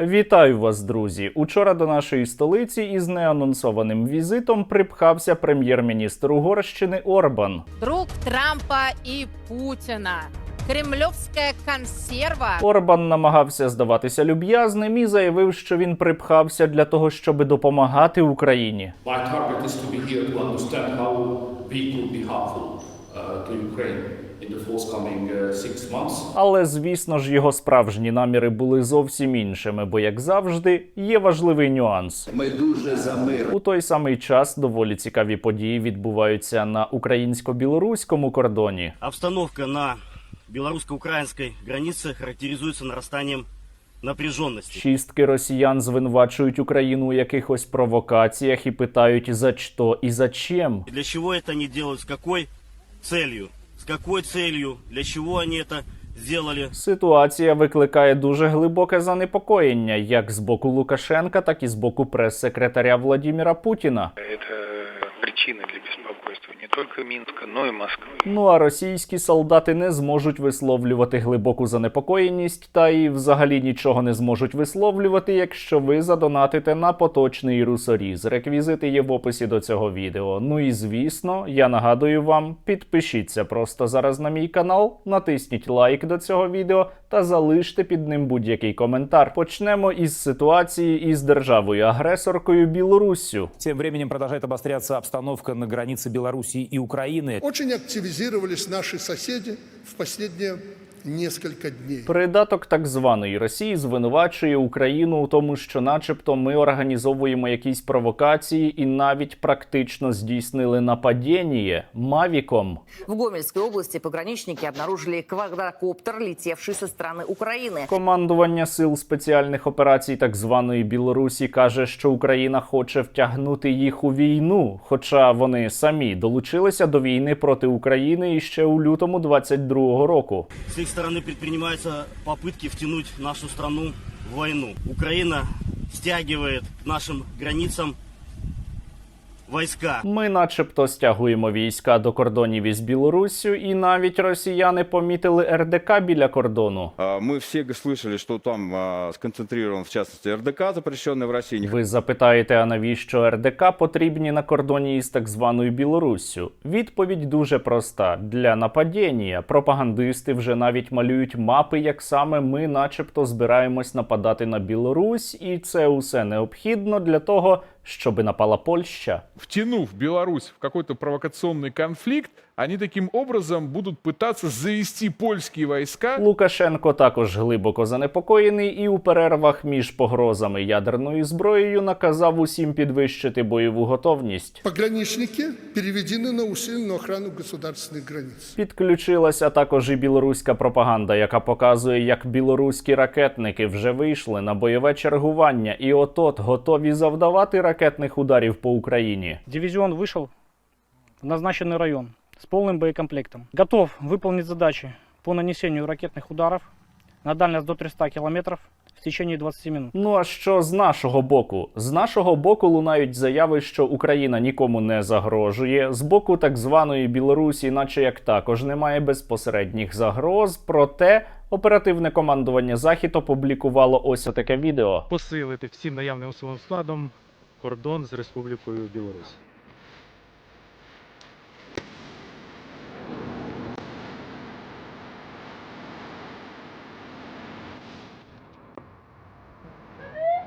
Вітаю вас, друзі! Учора до нашої столиці із неанонсованим візитом припхався прем'єр-міністр Угорщини Орбан. друг Трампа и Путина. Кремлевская консерва. Орбан намагався здаватися люб'язним і заявив, що він припхався для того, щоб допомагати Україні. My target is to be here to understand how we could be helpful uh, to Ukraine uh. Але звісно ж, його справжні наміри були зовсім іншими, бо, як завжди, є важливий нюанс. Ми дуже за мир. У той самий час доволі цікаві події відбуваються на українсько-білоруському кордоні. Обстановка на белорусско-украинской границе характеризуется нарастанием напряженности. Чистки росіян звинувачують Україну у якихось провокаціях і питають за що і за чим. Для чего это они делают, с какой целью? С какой целью, для чего они это сделали? Ситуація викликає дуже глибоке занепокоєння як з боку Лукашенка, так і з боку прес-секретаря Владіміра Путіна. Это причина для беспокойства не только Минска, но и Москвы. Ну а російські солдати не зможуть висловлювати глибоку занепокоєність та і взагалі нічого не зможуть висловлювати, якщо ви задонатите на поточний русоріз. Реквізити є в описі до цього відео. Ну і звісно, я нагадую вам, підпишіться просто зараз на мій канал, натисніть лайк до цього відео та залиште під ним будь-який коментар. Почнемо із ситуації із державою-агресоркою Білоруссю. Тем временем продолжает обостряться обстановка на границе Белоруссии и Украины. Очень активизировались наши соседи в последние несколько дней. Придаток так званої Росії звинувачує Україну у тому, що, начебто, ми організовуємо якісь провокації і навіть практично здійснили нападіння мавіком. В Гомельской области пограничники обнаружили квадрокоптер, летевший со стороны Украины. Командування сил спеціальних операцій так званої Білорусі каже, що Україна хоче втягнути їх у війну, хоча вони самі долучилися до війни проти України іще у лютому 22-го року. Стороны предпринимаются попытки втянуть нашу страну в войну. Украина стягивает к нашим границам войска. Ми, начебто, стягуємо війська до кордонів із Білоруссю, і навіть росіяни помітили РДК біля кордону. А, Мы все г- слышали, что там а, сконцентрирован, в частности, РДК, запрещенный в России. Ви запитаєте, а навіщо РДК потрібні на кордоні із так званою Білоруссю? Відповідь дуже проста: для нападіння. Пропагандисти вже навіть малюють мапи, як саме ми, начебто, збираємось нападати на Білорусь, і це усе необхідно для того, щоби напала Польща. втянув Білорусь в какой-то провокационный конфликт, они таким образом будут пытаться завести польские войска. Лукашенко також глибоко занепокоєний і у перервах між погрозами ядерною зброєю наказав усім підвищити бойову готовність. Пограничники переведены на усиленную охрану государственных границ. Підключилася також і білоруська пропаганда, яка показує, як білоруські ракетники вже вийшли на бойове чергування, і отот готові завдавати ракетних ударів по Україні. Дивизион вышел в назначенный район с полным боекомплектом. Готов выполнить задачи по нанесению ракетных ударов на дальность до 300 километров в течение 20 минут. Ну а що з нашого боку? З нашого боку лунають заяви, що Україна нікому не загрожує. З боку так званої Білорусі, наче як також немає безпосередніх загроз. Проте оперативне командування Захід опублікувало ось таке відео. Посилити всім наявним особовим складом кордон з Республікою Білорусь.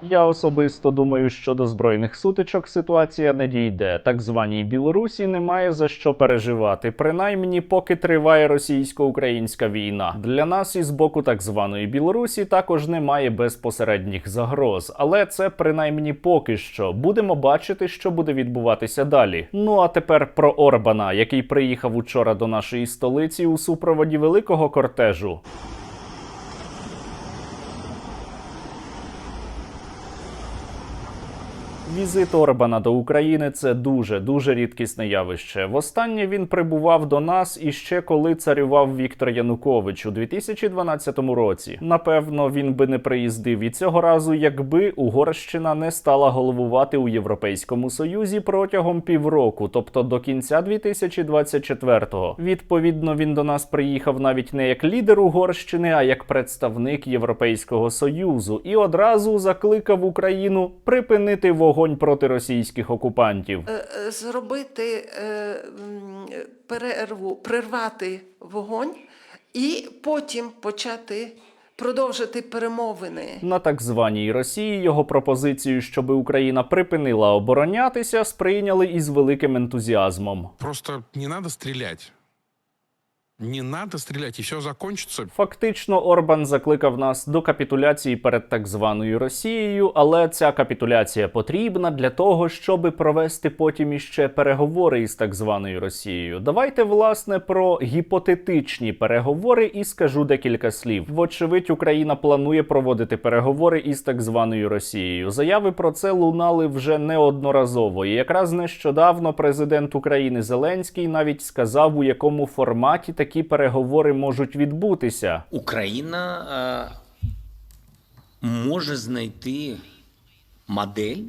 Я особисто думаю, що до збройних сутичок ситуація не дійде. Так званій Білорусі немає за що переживати, принаймні поки триває російсько-українська війна. Для нас із боку так званої Білорусі також немає безпосередніх загроз, але це принаймні поки що. Будемо бачити, що буде відбуватися далі. Ну а тепер про Орбана, який приїхав учора до нашої столиці у супроводі великого кортежу. Візит Орбана до України це дуже дуже рідкісне явище. Востаннє він прибував до нас іще коли царював Віктор Янукович у 2012 році. Напевно, він би не приїздив і цього разу, якби Угорщина не стала головувати у Європейському Союзі протягом півроку, тобто до кінця 2024-го. Відповідно, він до нас приїхав навіть не як лідер Угорщини, а як представник Європейського Союзу, і одразу закликав Україну припинити вогонь проти російських окупантів. Е, зробити е, перерву, прервати вогонь і потім почати продовжити перемовини. На так званій Росії його пропозицію, щоб Україна припинила оборонятися, сприйняли із великим ентузіазмом. Просто не надо стрелять. Не надо стрелять, и все закончится. Фактично, Орбан закликав нас до капітуляції перед так званою Росією, але ця капітуляція потрібна для того, щоб провести потім іще переговори із так званою Росією. Давайте власне про гіпотетичні переговори і скажу декілька слів. Вочевидь, Україна планує проводити переговори із так званою Росією. Заяви про це лунали вже неодноразово. І якраз нещодавно президент України Зеленський навіть сказав, у якому форматі такі переговори можуть відбутися. Україна е, може знайти модель,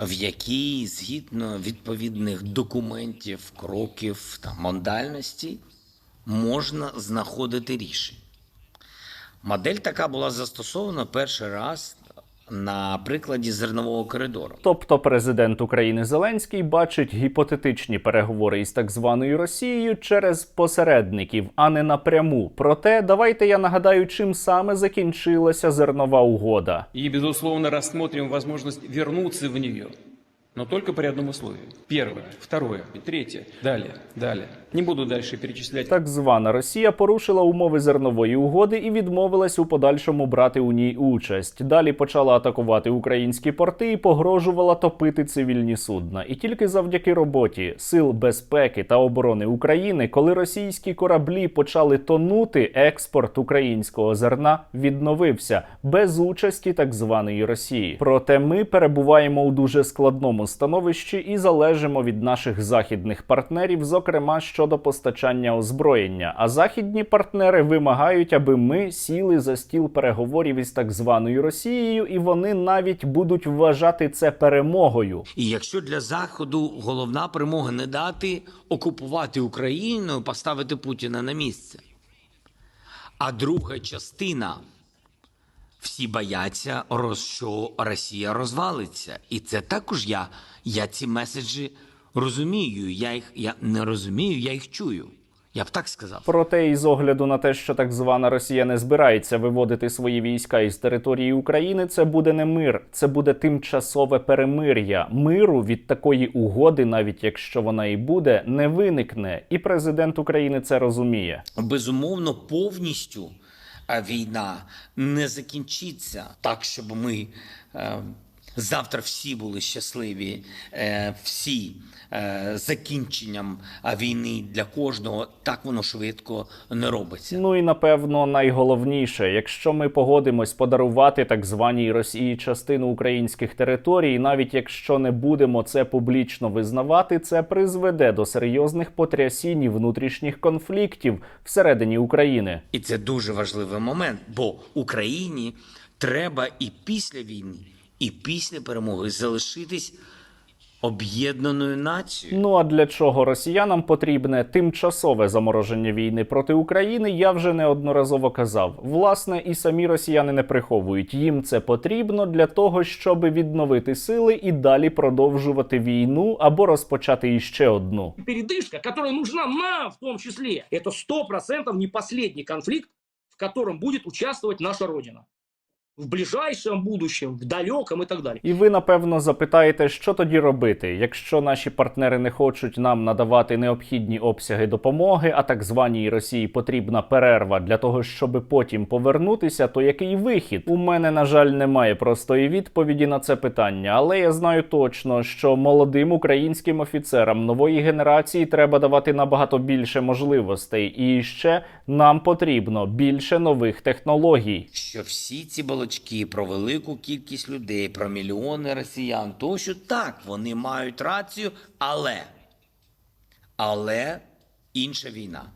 в якій згідно відповідних документів, кроків та модальності можна знаходити рішення. Модель така була застосована перший раз на прикладі зернового коридору. Тобто президент України Зеленський бачить гіпотетичні переговори із так званою Росією через посередників, а не напряму. Проте давайте я нагадаю, чим саме закінчилася зернова угода. І безусловно, розглядаємо можливість повернутися в нее. Но только при одном условии. Первое, второе, и третье. Далее, далее. Не буду дальше перечислять. Так звана Росія порушила умови зернової угоди і відмовилась у подальшому брати у ній участь. Далі почала атакувати українські порти і погрожувала топити цивільні судна. І тільки завдяки роботі сил безпеки та оборони України, коли російські кораблі почали тонути, експорт українського зерна відновився без участі так званої Росії. Проте ми перебуваємо у дуже складному становищі і залежимо від наших західних партнерів, зокрема щодо постачання озброєння. А західні партнери вимагають, аби ми сіли за стіл переговорів із так званою Росією, і вони навіть будуть вважати це перемогою. І якщо для Заходу головна перемога не дати окупувати Україну, поставити Путіна на місце. А друга частина всі бояться, що Росія розвалиться. І це також я, я ці меседжі розумію. Я їх я не розумію, я їх чую. Я б так сказав. Проте, із огляду на те, що так звана Росія не збирається виводити свої війська із території України, це буде не мир, це буде тимчасове перемир'я. Миру від такої угоди, навіть якщо вона і буде, не виникне. І президент України це розуміє. Безумовно, повністю війна не закінчиться так, щоб ми е, завтра всі були щасливі, е, всі е, закінченням війни для кожного. Так воно швидко не робиться. Ну і напевно найголовніше, якщо ми погодимось подарувати так званій Росії частину українських територій, навіть якщо не будемо це публічно визнавати, це призведе до серйозних потрясінь і внутрішніх конфліктів всередині України. І це дуже важливий момент, бо Україні треба і після війни, і після перемоги залишитись об'єднаною нацією. Ну а для чого росіянам потрібне тимчасове замороження війни проти України, я вже неодноразово казав. Власне, і самі росіяни не приховують. Їм це потрібно для того, щоб відновити сили і далі продовжувати війну або розпочати іще одну. Передышка, которая нужна нам в том числе. Это сто процентов не последний конфликт, в котором будет участвовать наша Родина. В ближайшем будущем, в далеком и так далее. І ви напевно запитаєте, що тоді робити, якщо наші партнери не хочуть нам надавати необхідні обсяги допомоги, а так званій Росії потрібна перерва для того, щоб потім повернутися, то який вихід? У мене на жаль немає простої відповіді на це питання, але я знаю точно, що молодим українським офіцерам нової генерації треба давати набагато більше можливостей, і ще нам потрібно більше нових технологій. Що всі ці балотування балачки про велику кількість людей, про мільйони росіян, тощо так, вони мають рацію, але, але інша війна.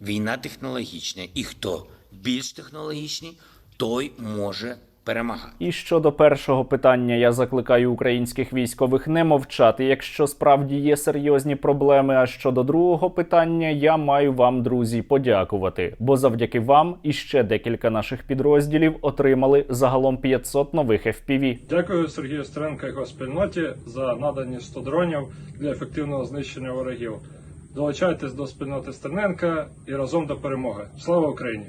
Війна технологічна. І хто більш технологічний, той може перемагати. І щодо першого питання, я закликаю українських військових не мовчати, якщо справді є серйозні проблеми. А щодо другого питання, я маю вам, друзі, подякувати, бо завдяки вам і ще декілька наших підрозділів отримали загалом 500 нових FPV. Дякую Сергію Стеренко і його спільноті за надані 100 дронів для ефективного знищення ворогів. Долучайтесь до спільноти Стерненка і разом до перемоги. Слава Україні!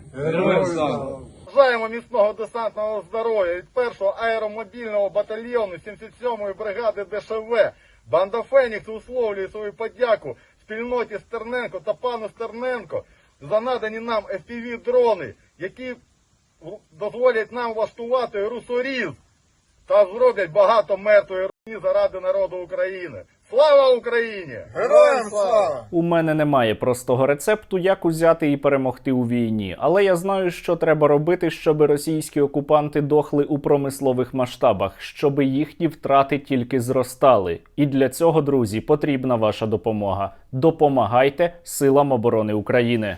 Бажаємо міцного десантного здоров'я від першого аеромобільного батальйону 77-ї бригади ДШВ. Банда Фенікс условлює свою подяку спільноті Стерненко та пану Стерненко за надані нам FPV-дрони, які дозволять нам влаштувати русоріз та зроблять багато мертвої руні заради народу України. Слава Україні! Героям слава! У мене немає простого рецепту, як узяти і перемогти у війні, але я знаю, що треба робити, щоб російські окупанти дохли у промислових масштабах, щоб їхні втрати тільки зростали. І для цього, друзі, потрібна ваша допомога. Допомагайте силам оборони України.